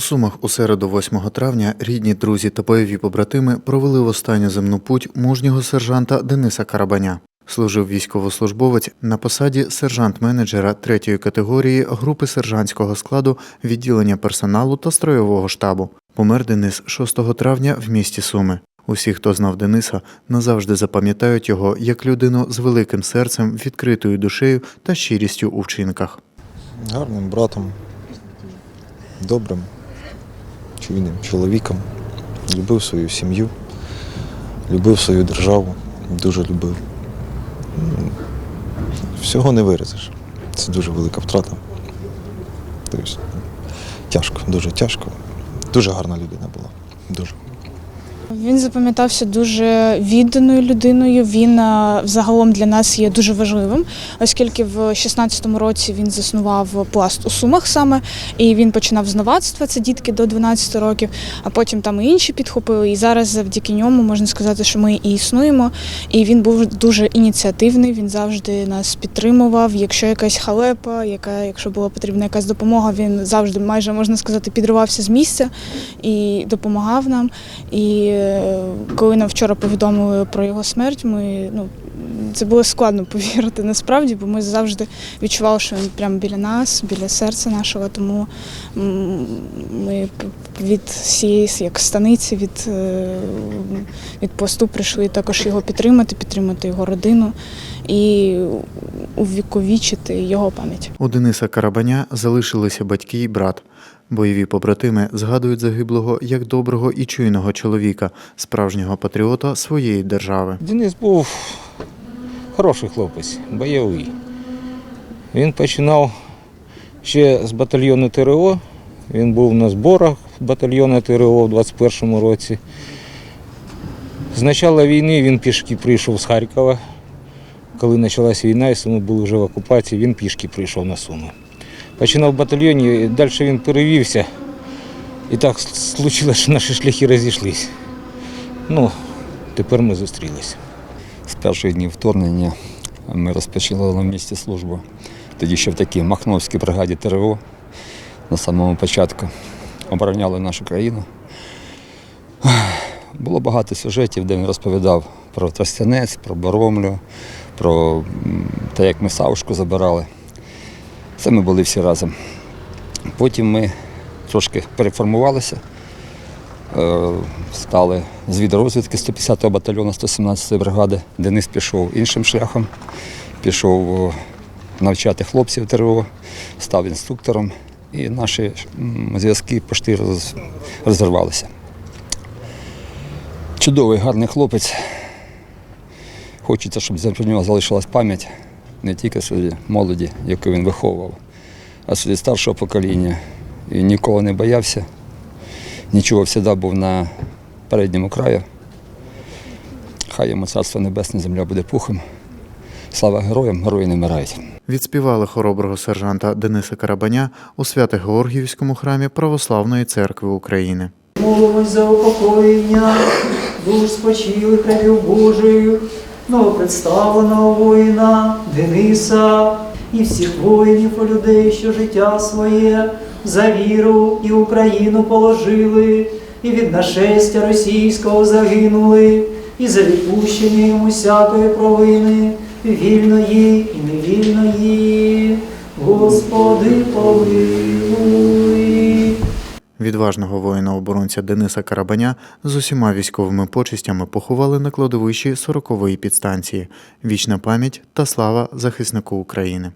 У Сумах у середу 8 травня рідні, друзі та бойові побратими провели в останню земну путь мужнього сержанта Дениса Карабаня. Служив військовослужбовець на посаді сержант-менеджера третьої категорії групи сержантського складу відділення персоналу та строєвого штабу. Помер Денис 6 травня в місті Суми. Усі, хто знав Дениса, назавжди запам'ятають його як людину з великим серцем, відкритою душею та щирістю у вчинках. гарним братом, добрим, чуйним чоловіком, любив свою сім'ю, любив свою державу, дуже любив. Всього не виразиш. Це дуже велика втрата. Тобто, тяжко, дуже тяжко. Дуже гарна людина була. Дуже. Він запам'ятався дуже відданою людиною. Він взагалом для нас є дуже важливим, оскільки в 16-му році він заснував пласт у Сумах саме, і він починав з новацтва, це дітки до 12 років, а потім там і інші підхопили. І зараз завдяки ньому можна сказати, що ми і існуємо. І він був дуже ініціативний. Він завжди нас підтримував. Якщо якась халепа, яка, якщо була потрібна якась допомога, він завжди майже можна сказати підривався з місця і допомагав нам. І коли нам вчора повідомили про його смерть, ми ну це було складно повірити насправді, бо ми завжди відчували, що він прямо біля нас, біля серця нашого. Тому ми від всієї як станиці, від, е, від посту прийшли також його підтримати, підтримати його родину і увіковічити його пам'ять. У Дениса Карабаня залишилися батьки і брат. Бойові побратими згадують загиблого як доброго і чуйного чоловіка, справжнього патріота своєї держави. Денис був хороший хлопець, бойовий. Він починав ще з батальйону ТРО. Він був на зборах батальйону ТРО в 21-му році. З початку війни він пішки прийшов з Харкова. Коли почалась війна, і Суми були вже в окупації, він пішки прийшов на Суми. Починав в батальйоні, далі він перевівся. І так случилось, що наші шляхи розійшлись. Ну, тепер ми зустрілися. З перших днів вторгнення ми розпочали на місці службу. Тоді ще в такій Махновській бригаді ТРО на самому початку обороняли нашу країну. Було багато сюжетів, де він розповідав про Тростянець, про Боромлю, про те, як ми Савушку забирали. Це ми були всі разом. Потім ми трошки переформувалися, стали з відрозвідки 150-го батальйону 117-ї бригади. Денис пішов іншим шляхом, пішов е, навчати хлопців ТРО, став інструктором, і наші зв'язки пошти роз- розірвалися. Чудовий, гарний хлопець. Хочеться, щоб за нього залишилась пам'ять не тільки серед молоді, яку він виховував, а серед старшого покоління. І нікого не боявся, нічого завжди був на передньому краю. Хай йому царство небесне, земля буде пухом. Слава героям, герої не вмирають. Відспівали хороброго сержанта Дениса Карабаня у Свято-Георгіївському храмі Православної церкви України. Молимось за упокоєння душ спочилих рабів Божих, новопредставленого воїна Дениса і всіх воїнів і людей, що життя своє за віру і Україну положили, і від нашестя російського загинули, і за відпущення йому всякої провини, вільної і невільної. Господи, помилуй. Відважного воїна-оборонця Дениса Карабаня з усіма військовими почистями поховали на кладовищі 40-ї підстанції. Вічна пам'ять та слава захиснику України.